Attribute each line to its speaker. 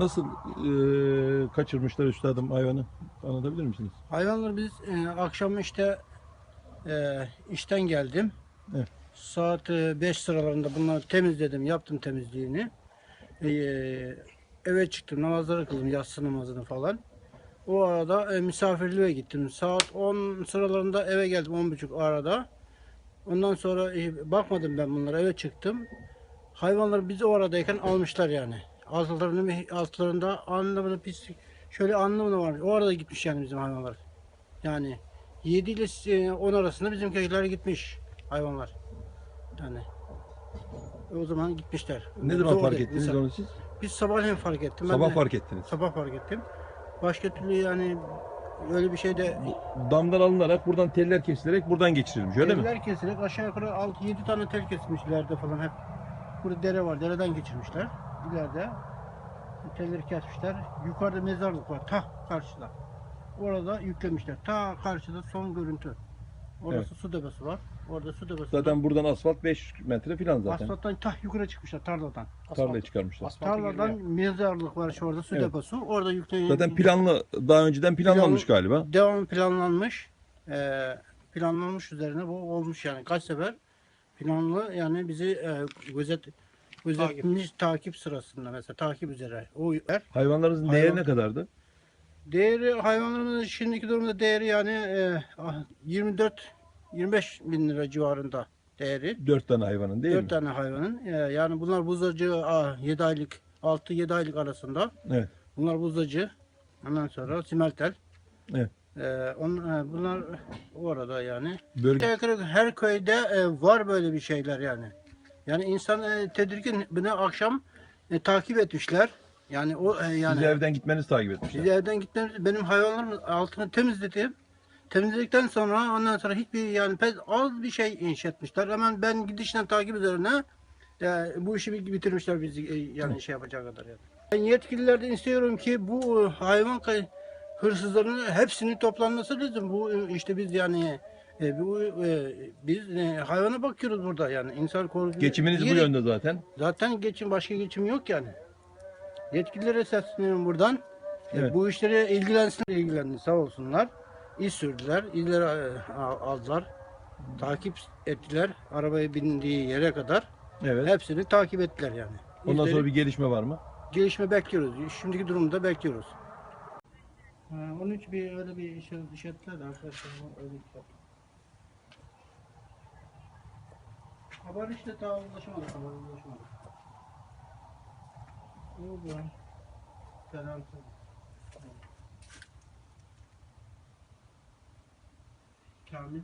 Speaker 1: Nasıl e, kaçırmışlar üstadım hayvanı? Anlatabilir misiniz?
Speaker 2: Hayvanları biz e, akşam işte e, işten geldim.
Speaker 1: Evet.
Speaker 2: Saat 5 sıralarında bunları temizledim, yaptım temizliğini. E, eve çıktım, namazları kıldım, yatsı namazını falan. O arada e, misafirliğe gittim. Saat 10 sıralarında eve geldim, 10.30 arada. Ondan sonra e, bakmadım ben bunlara, eve çıktım. Hayvanları bizi o aradayken almışlar yani. Altlarını, altlarında anlamında pislik, şöyle anlamına var. O arada gitmiş yani bizim hayvanlar. Yani 7 ile e, 10 arasında bizim köyler gitmiş hayvanlar. Yani o zaman gitmişler.
Speaker 1: Ne zaman fark
Speaker 2: arada-
Speaker 1: ettiniz
Speaker 2: biz-
Speaker 1: onu siz?
Speaker 2: Biz sabahleyin fark ettim. Ben
Speaker 1: Sabah
Speaker 2: de
Speaker 1: fark ettiniz.
Speaker 2: Sabah fark ettim. Başka türlü yani öyle bir şey de
Speaker 1: Damdan alınarak buradan teller kesilerek buradan geçirilmiş öyle mi?
Speaker 2: teller kesilerek aşağı yukarı 6-7 tane tel kesmiş ileride falan hep. Burada dere var. Dereden geçirmişler. İleride telleri kesmişler. Yukarıda mezarlık var. Ta karşıda. Orada yüklemişler. Ta karşıda son görüntü. Orası su debesi var. Orada su debesi var.
Speaker 1: Zaten buradan asfalt 5 metre falan zaten.
Speaker 2: Asfalttan ta yukarı çıkmışlar tarladan.
Speaker 1: Tarlaya çıkarmışlar.
Speaker 2: Tarladan mezarlık var şu orada su
Speaker 1: Evet.
Speaker 2: deposu. Orada yükle
Speaker 1: Zaten planlı daha önceden planlanmış galiba.
Speaker 2: Devam planlanmış. Ee, planlanmış üzerine bu olmuş yani kaç sefer planlı yani bizi e, gözet gözetmiş takip. sırasında mesela takip üzere o yer.
Speaker 1: Hayvanlarınızın
Speaker 2: Hayvan-
Speaker 1: değeri ne kadardı?
Speaker 2: Değeri hayvanlarımızın şimdiki durumda değeri yani e, ah, 24 25 bin lira civarında değeri.
Speaker 1: 4 tane hayvanın değil
Speaker 2: 4
Speaker 1: mi?
Speaker 2: tane hayvanın. E, yani bunlar buzacı 7 aylık 6-7 aylık arasında.
Speaker 1: Evet.
Speaker 2: Bunlar buzacı. Ondan sonra simeltel.
Speaker 1: Evet.
Speaker 2: Ee, on, e, bunlar orada yani.
Speaker 1: Bölge
Speaker 2: Aşağı yukarı Her köyde e, var böyle bir şeyler yani. Yani insan e, tedirgin. Bunu akşam e, takip etmişler. Yani o e, yani
Speaker 1: sizi evden gitmeniz takip etmişler.
Speaker 2: biz evden gitmemiz benim hayvanlarımın altını temizledim. Temizledikten sonra ondan sonra hiçbir yani pek az bir şey inşa etmişler. Hemen ben gidişten takip üzerine e, bu işi bitirmişler bizi e, yani şey yapacak kadar yani. Ben yetkililerden istiyorum ki bu e, hayvan kay- hırsızlarının hepsini toplanması lazım. Bu e, işte biz yani e, bu e, biz e, hayvana bakıyoruz burada yani insan korucu.
Speaker 1: Geçiminiz bu yönde zaten.
Speaker 2: Zaten geçim başka geçim yok yani. Yetkililere sesleniyorum buradan. E,
Speaker 1: Evet.
Speaker 2: Bu işlere ilgilensinler, ilgilendi sağ olsunlar. İz sürdüler, izleri e, al- aldılar. Takip ettiler. Arabaya bindiği yere kadar
Speaker 1: Evet.
Speaker 2: hepsini takip ettiler yani.
Speaker 1: Ondan
Speaker 2: İzleri-
Speaker 1: sonra bir gelişme var mı?
Speaker 2: gelişme bekliyoruz. Şimdiki durumda bekliyoruz. Ha, onun için bir öyle bir iş, iş ettiler de arkadaşlar öyle bir şey. Haber işte daha ulaşamadık, haber ulaşamadık. Ne oldu lan? Selam. Kamil